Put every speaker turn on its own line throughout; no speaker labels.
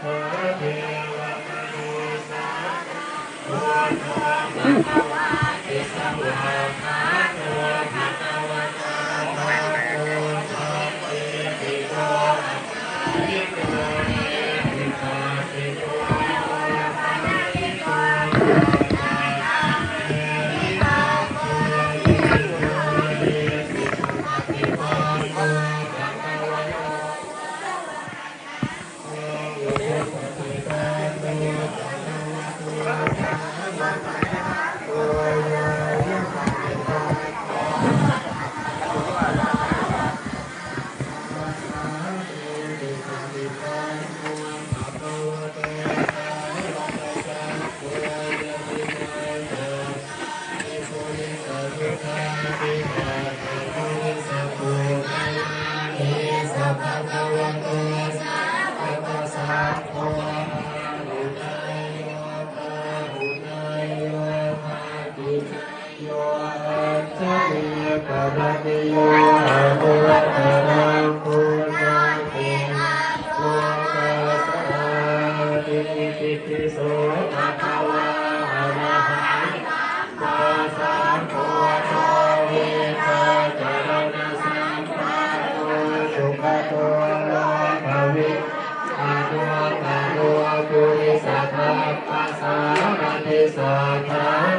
Ooh. Santa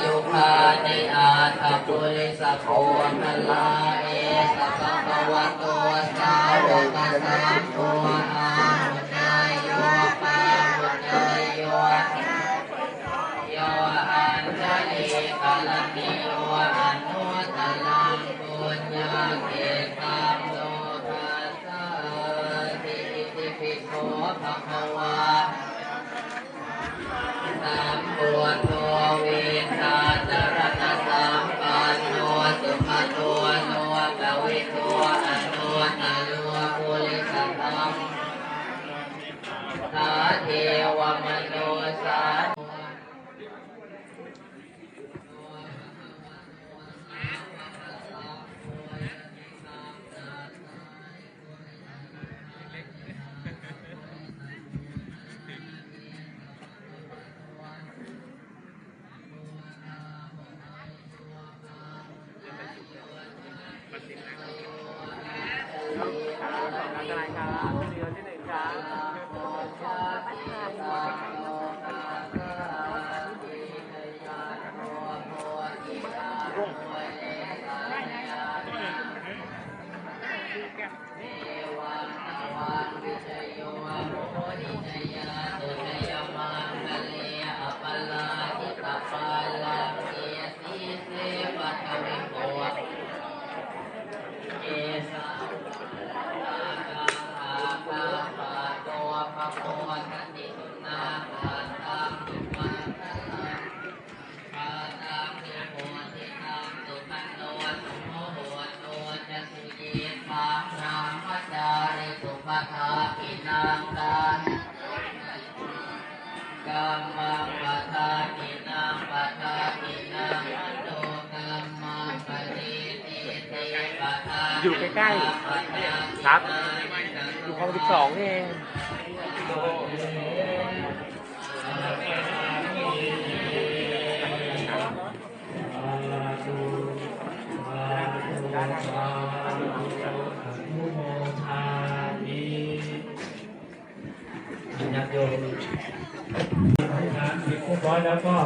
ยุคานิอาตปุริสโคนลาเอสะปะ
ปะวะโตสาวกสัมโฆอหุนยโยปาหุยโยโยอันจลิกาลิโยอันุตลังปุญญาเกตัมโลกัสสะติอิติปิโสะคะวา อ
ยู่คลองสิบสองเอง
ยักโยมปิดเรียบ้อยแล้วก็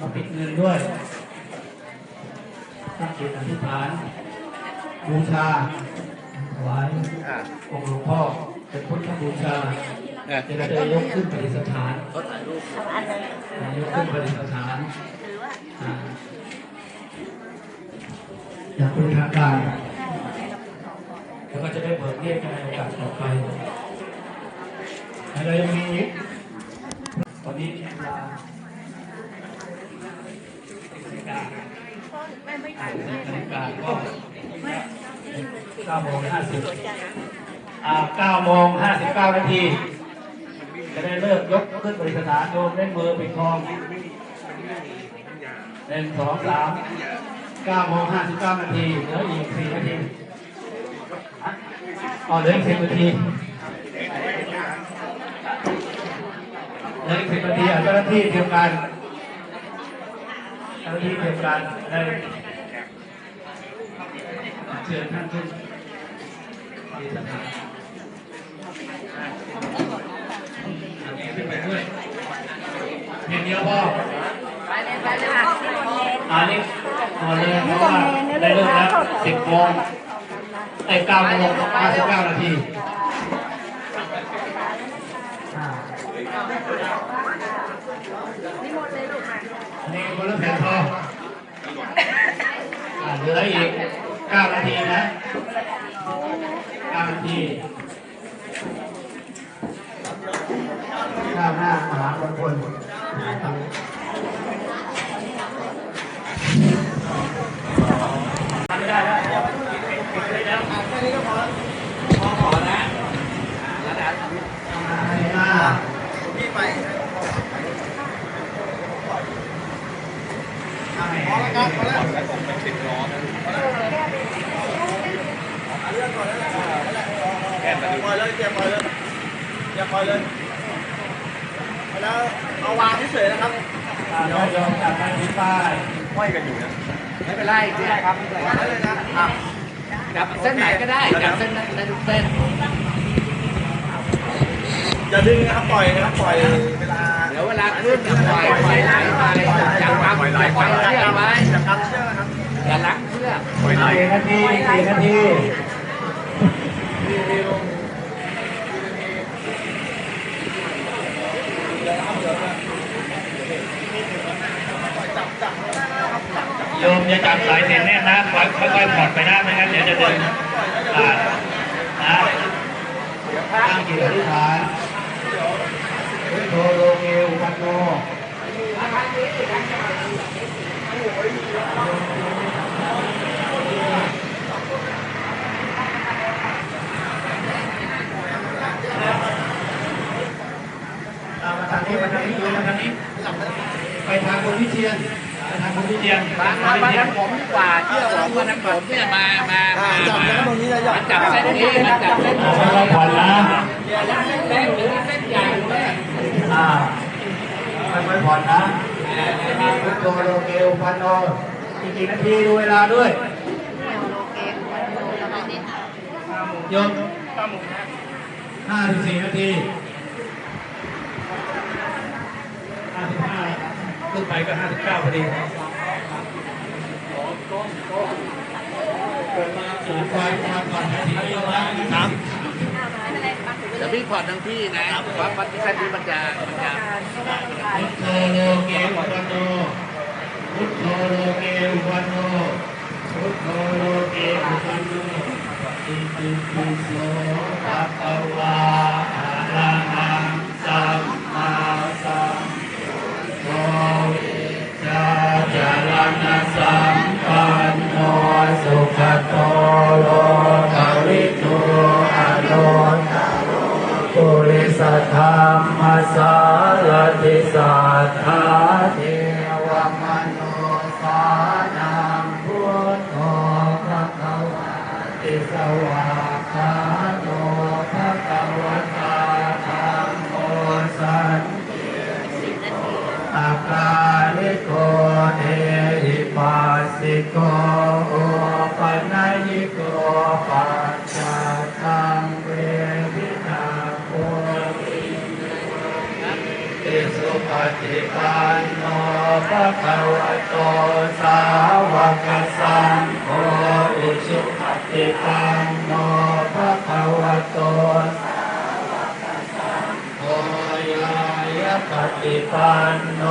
มาปิดเงินด้วยตั้งจิตอธิษฐานบูชา วายองค์หลวงพ่อเป็นพุทธบูชา
จะได้ยกขึ้นปฏิสถาน
ย
กขึ้นปฏิสถานอยากเป็นทางการแล้วก็จะได้เบิกเรียกในโอกาสต่อไปแล้วยังมีตอนนี้เวลาการการก็ ก้าโมงห้าสิบอ่าเก้าโมงห้าสิบเก้านาที จะได้เลิกยกขึ้นบริสถานโยมเล่นมือเปิดทองหนึ่งสองสามเก้าโมงห้าสิบเก้านาทีเหลืออีกสี่นาทีอ๋อเหลืออีกสิบนาทีเหลืออีกสิบนาทีเจ้าหน้าที่เตรียมการเจ้าหน้าที่เตรียมการได้เชิญท่านขึ้น เพียงเดียวพออันนี้พอนเลยเพราะว่าได้เริ่มแล้วสิบโมงไอ้เก้าโมงห้าสิบเก้านาทีนนี้คนละแผ่นทองเหลืออีกเก้านาทีนะาที่ก้าวหน้ามหามงคลทำไม่ได้แล้วได้แล้วแค่นี้ก็พอพอขอนะแล้วนะให้มาพี่ไปพอแล้วครับพอแล้วแก้ไปปล่อยเลยเตรียมปล่อยเลยเตรียมปล่อยเลยแล้วเอาวางเฉยๆนะครับเดี๋ยวยอมจับไปที่ป้าย
ห้อยกันอยู่นะ
ไม่เป็นไรเนี่ยครับ
วางได้เลยนะ
จับเส้นไหนก็ได้จับเส้นนั้นได้ทุกเส้น
อย่าดึงนะครับปล่อยนะครับปล่อยเวลา
เดี๋ยวเวลาขึ้นจะปล่อยไปไหลไปจับปั๊บจับไปเชือกไว้
จับกำเชือกนะครับ
อย่าลักเชือก
ปล่อยไหล
สี่นาทีสี่นาที โยมจะจับสายเส้นแน่นนะค่อยค่อยๆผ่อนไปนะไม่งั้นเดี๋ยวจะเดินขาดนะตั้งจิตอธิษฐานพุทโธโลเกอุปันโน เอามาทางนี้มาทางนี้ดูมาทางนี้ ไปทางคุณวิเชียนไปทางคุณวิเชียน
มามามาทางผมดีกว่าเชื่อผมมาทางผมเนี่ยมามามามาจับเส้นนี้มาจับเส้นนี้
ค่อยๆผ่อนนะ
เส้นเล็กหรือเส้นใหญ่เนี่ย
อ่าค่อยๆผ่อนนะพุทโธโลเกอุปันโนอีกกี่นาทีดูเวลาด้วยยมห้าถึงสี่นาทีห้าสิบห้าขึ้นไปก็ห้าสิบเก้าพอดี ครับ
เดี๋ยวพี่ผ่อนทั้งพี่นะว่าปัจจุบันนี้มันจะมันจะ
พุทโธโลเกอุปันโนพุทโธโลเกอุปันโนพุทโธโลเกอุปันโนอิติปิโสภะคะวะอะระหังสัมมาสัมพุทธะจารณะสัมปันโน สุขโตโลกวิทูอโนตปุริสธรรมสารติสัทธาเทวมโนสานังพุทโธภะคะวะติสวากขาโตภะคะวะตาธัมโมสันติอาการิโกเอหิปัสสิโก ติปันโนภะคะวะโตสาวกสังโฆอิสุปติปันโนภะคะวะโตสาวกสังโฆยา
ปฏิปันโน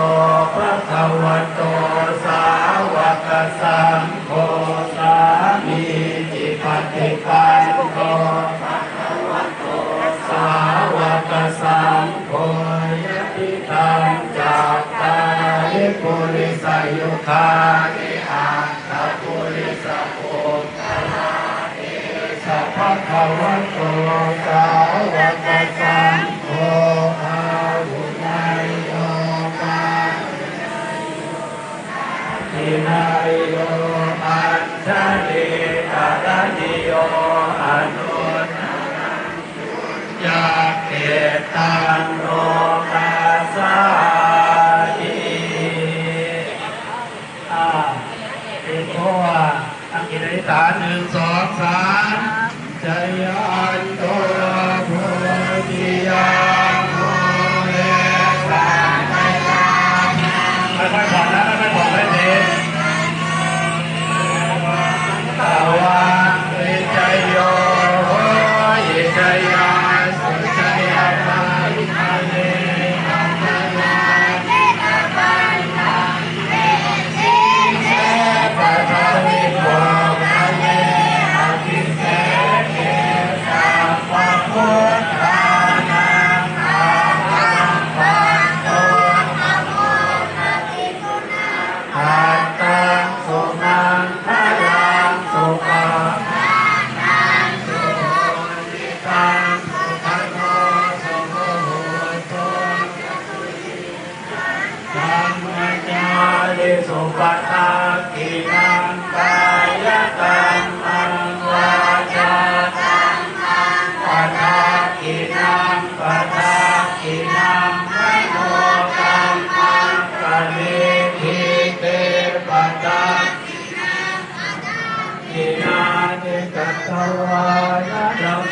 พระทะวะโตสาวกสังโฆสามีจิปฏิปันโน ยุคาติอัตะปุริสะโพกาลาติสัพพะวัะโตสาวกสังโฆอาวุไนโยกาตินายโยอัจฉริกะรณิโยอนุนยาเกตัง หนึ่งสองสามใจยา กินาเนกัตตวานธรรม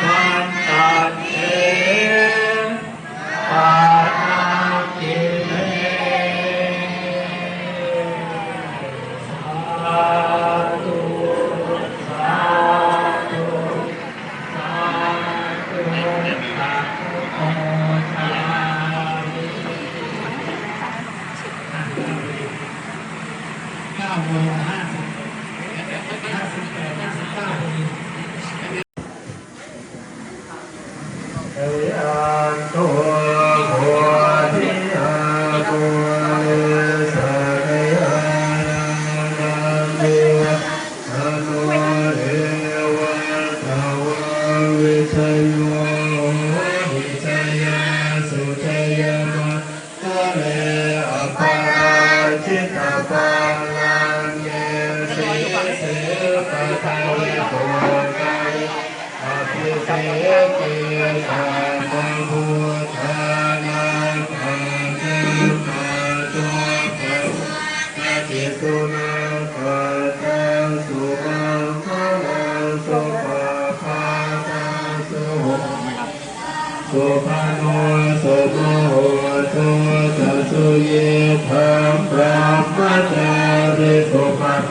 ธังปราปจาริสุปัต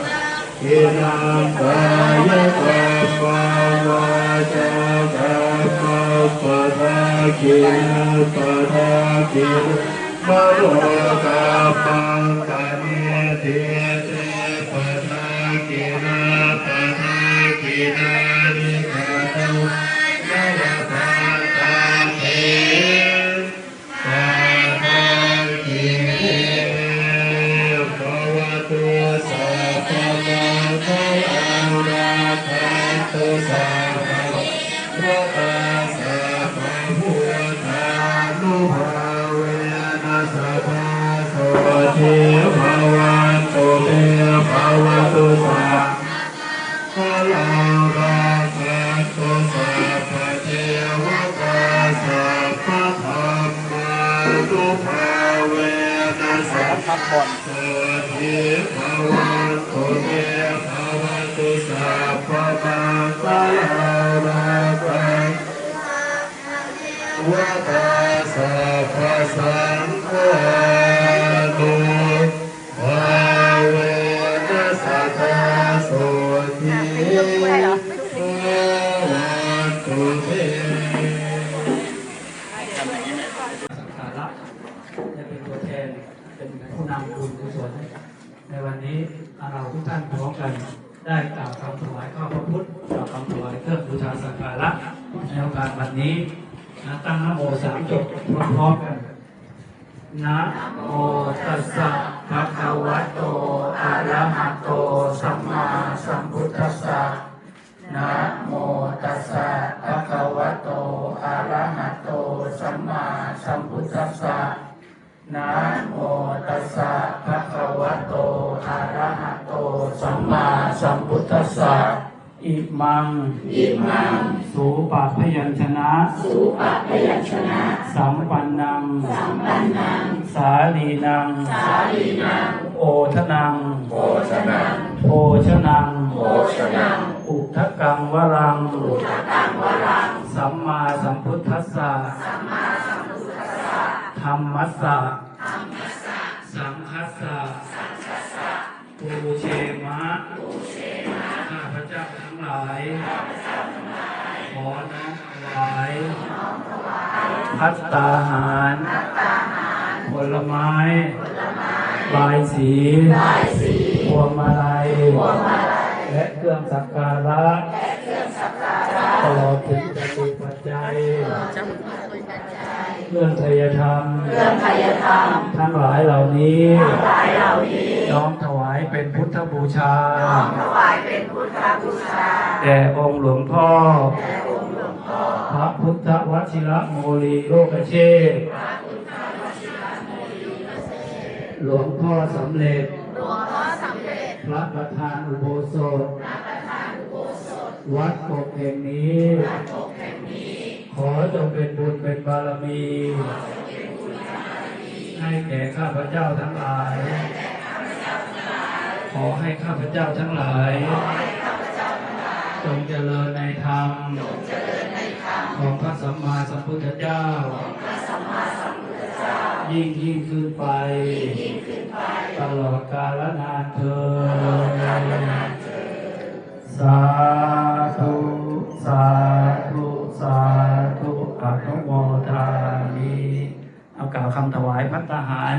ตินังกายกรระวาจากรรมปะจจักิปัจจักิมโนกาปังตานิเท พุทธาสัพสังฆาตุวาเวนัสสะสุทีวันตุเทสังขาระจะเป็นตัวแทนเป็น
ผู้นำ
บุญกุศลในวันนี้
เราทุกท่านพร้อมกันได้กล่าวคำถวายข้าพระพุทธกล่าวคำถวายเครื่องบูชาสักการะในโอกาสวันนี้นะตั้ง โมสามจบพร้อมๆกันนะโมตัสสะภะคะวะโต อะระหะโต สัมมาสัมพุทธัสสะนะโมตัสสะภะคะวะโต อะระหะโต สัมมาสัมพุทธัสสะนะโมตัสสะภะคะวะโต อะระหะโต สัมมาสัมพุทธัสสะอิมัง อิมัง สูปะพยัญชนะ สูปะพยัญชนะ สัมปันนัง สัมปันนัง สาลีนัง สาลีนัง โอทนัง โอชนัง โภชนัง โภชนัง อุทกังวรัง อุทกังวรัง สัมมาสัมพุทธัสสะ สัมมาสัมพุทธัสสะ ธรรมัสสะ ธรรมัสสะ สังคัสสะ สังคัสสะปูเชมะปูเชมะ ข้าพเจ้าทั้งหลาย อน้อมถวายน้อมถวายพัตตาหารพัตตาหารผลไม้ผลไม้บายสีบายสีพวงมาลัยพวงมาลัยและเครื่องสักการะและเครื่องสักการะตลอดถึงจตุปัจจัยเรื่องไทยธรรมเรื่องไทยธรรม ทั้งหลายเหล่านี้ทั้งหลายเหล่านี้น้อมถวายเป็นพุทธบูชาน้อมถวายเป็นพุทธบูชาแด่องค์หลวงพ่อแด่องค์หลวง พ่อพระพุทธวชิระโมลีโลกเชษฐ์หลวงพ่อสำเร็จหลวงพ่อสำเร็จ พระประธานอุโบสถพระประธานอุโบสถวัดกกแห่งนี้วัดกกแห่งนี้ ขอจงเป็นบุญเป็นบารมี ให้แก่ข้าพเจ้าทั้งหลาย ขอให้ข้าพเจ้าทั้งหลาย จงเจริญในธรรม ของพระสัมมาสัมพุทธเจ้า ยิ่งยิ่งขึ้นไป ตลอดกาลนานเธอญสาธุสาธุสาธุอนุโมทามิเอากล่าวคำถวายพัฒหาร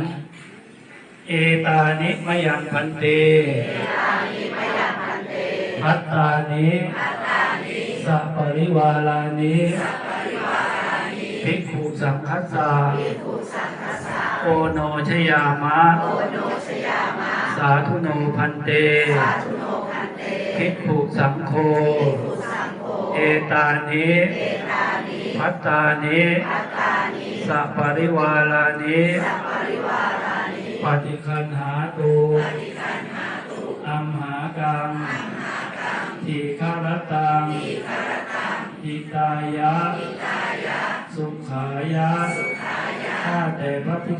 เอตานิมยังพันเตพัตตานิ สัปริวาลานิภิกขุสังคัสสะโอโนชยามะ สาธุโนพันเตภิกขุสังโฆเอตานิพัตตานิสัปริวาลานิปฏิคันหาตุ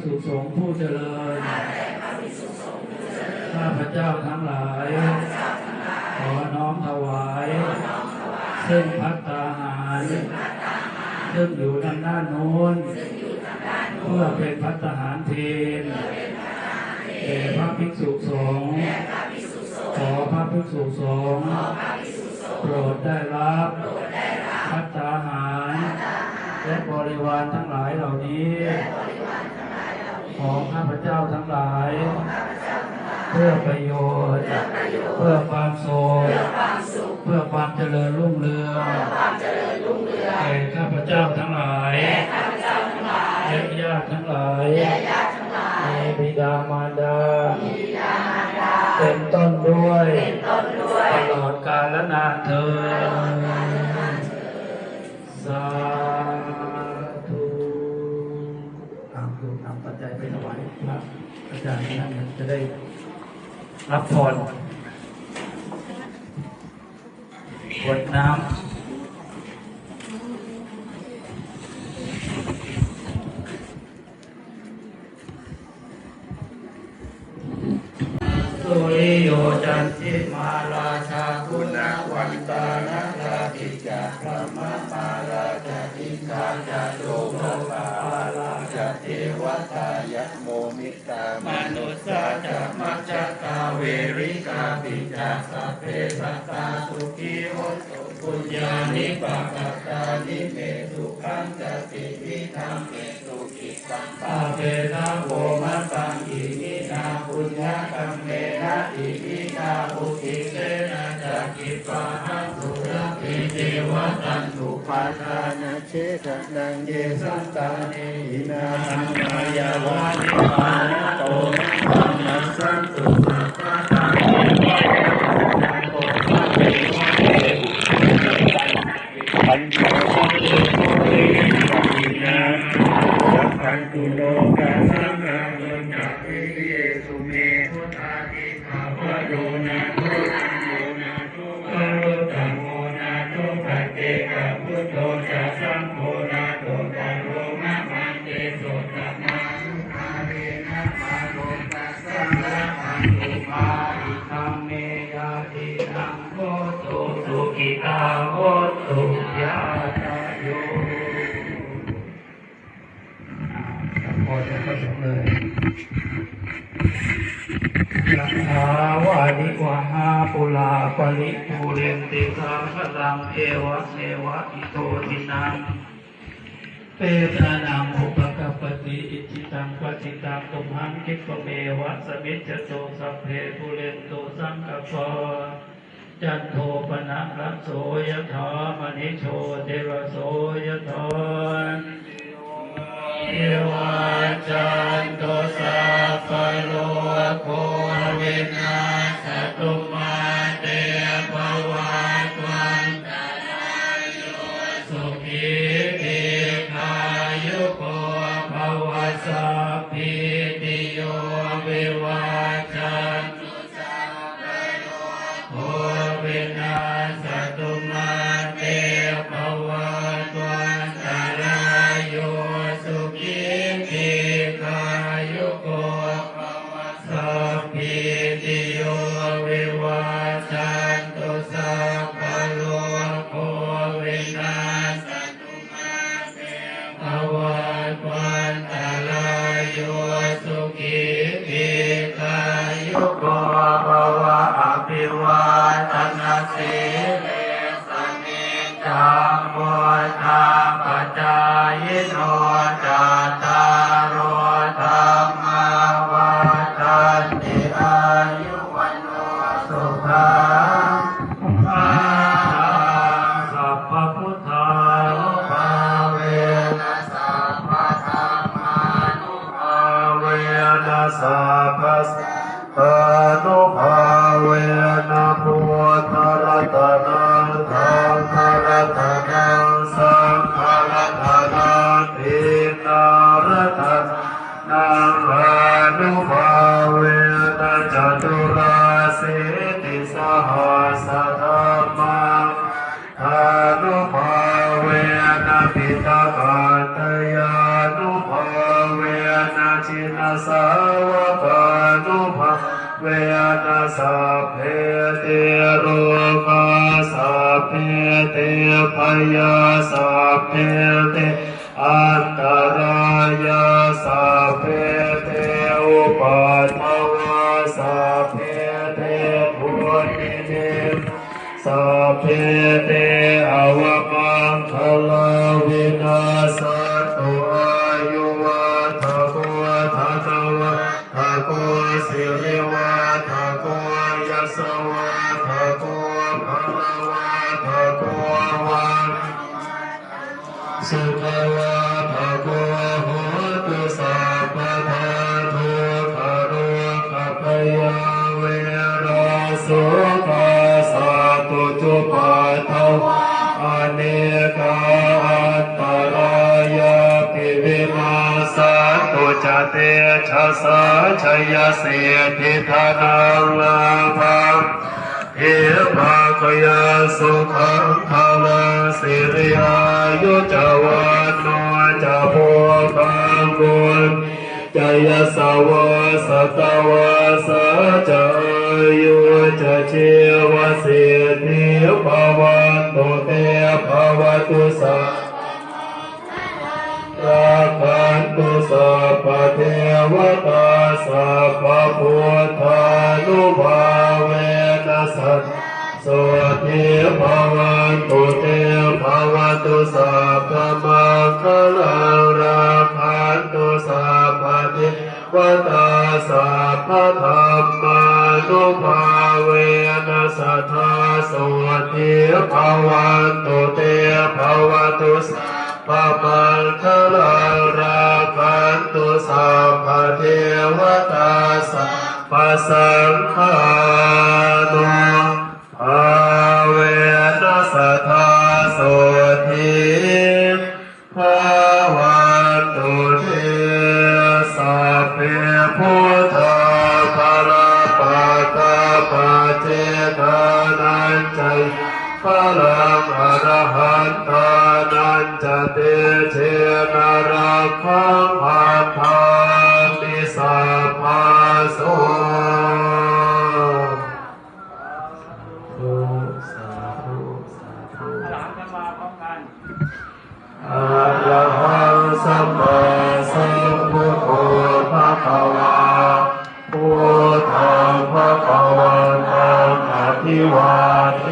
ษุสงฆ์ผู้เจริญ ข้าพระเจ้าทั้งหลาย ขอน้อมถวาย ซึ่งพัตตาหาร ซึ่งอยู่ด้านด้านโน้น เพื่อเป็นพัตตาหารเพนแด่พระภิกษุสงฆ์ขอพระภิกษุสงฆ์โปรดได้รับพัตตาหารและบริวารทั้งหลายเหล่านี้ ของข้าพเจ้าทั้งหลาย เพื่อประโยชน์ เพื่อความสุขเพื่อความเจริญรุ่งเรืองแก่ข้าพเจ้าทั้งหลายและญาติทั้งหลายมีบิดามารดาเป็นต้นด้วยตลอดกาลนานเธอ พระอาจารย์นั่นจะได้รับพรขวดน้ำ ตามนุสาจักมัจจตาเวริกาปิจักสเพสัตตาสุขีโหตุปุญญานิปักขตานิเมสุขังจติวิธรรมเมสุขิตังปาเปตาโวมัสสังอิมินาปุ
ปุญญกรรมเมนะอิมิตาอุติเสนะจักิปะหังสุ วัตันตุปาทานะเชตนังเยสันตานินาสังมายาวานิปานโตธรรมสันตุสัพพะทานิโกภะเววะเตปัญญาสังโฆเตปินาสัพพันตุโลกา เอวะเมวะอิโตทินังเปตานังอุปกปปติอิจิตังปจิตังตุมหังคิปเมวะสมิจโตสัพเพภูเรนโตสังกปปจันโทปนะระโสยถามณิโชติระโสยถาเอวาจันโต วิวาทนาสีเลสนิจังวุทาปจายโนจัตต นะปิตาปัตยานุภาเวนะชินาสาวกานุภาเวนะสัพเพเตโรกาสัพเพเตพยาสัพเพเตอันตรายาสัพเพเตอุปัฏฐวาสัพเพเตพุทธิเนสัพเพเตอวมังคลา สุขวะทะโกโหตุสัพพะทาทุขโรคปยาเวราสุขาสัตุจุปัฏฐวะอเนกาอันตรายาปิวินาสตุจเตชะสาชยเสทิธนังลาภังเอภาคยาสุขังภาลาสิริอา ยุจวันโนจะโพกังกุลจยสวะสตวะสะจายุจะเชวะสียทิภวันตุเตภวตุสัพรักันตุสัพเทวตาสัพพุทธานุภาเวนัสสะโสทิภว วตาสัพพะธรรมานุภาเวนัสทาโสติภาวันตุเตภาวตุสัพพะปัลทะลาราคันตุสัพพเทวตาสัพพะสังฆา พลังอรหันตานันจะเตเชนารักขังพันธามิสัพพาโสสาธุสาธุ
หลานกันมาพร้อะ
ระหังสัมมาสัมพุทโธภะคะวาพุทธังภะคะวันตังอภิวาท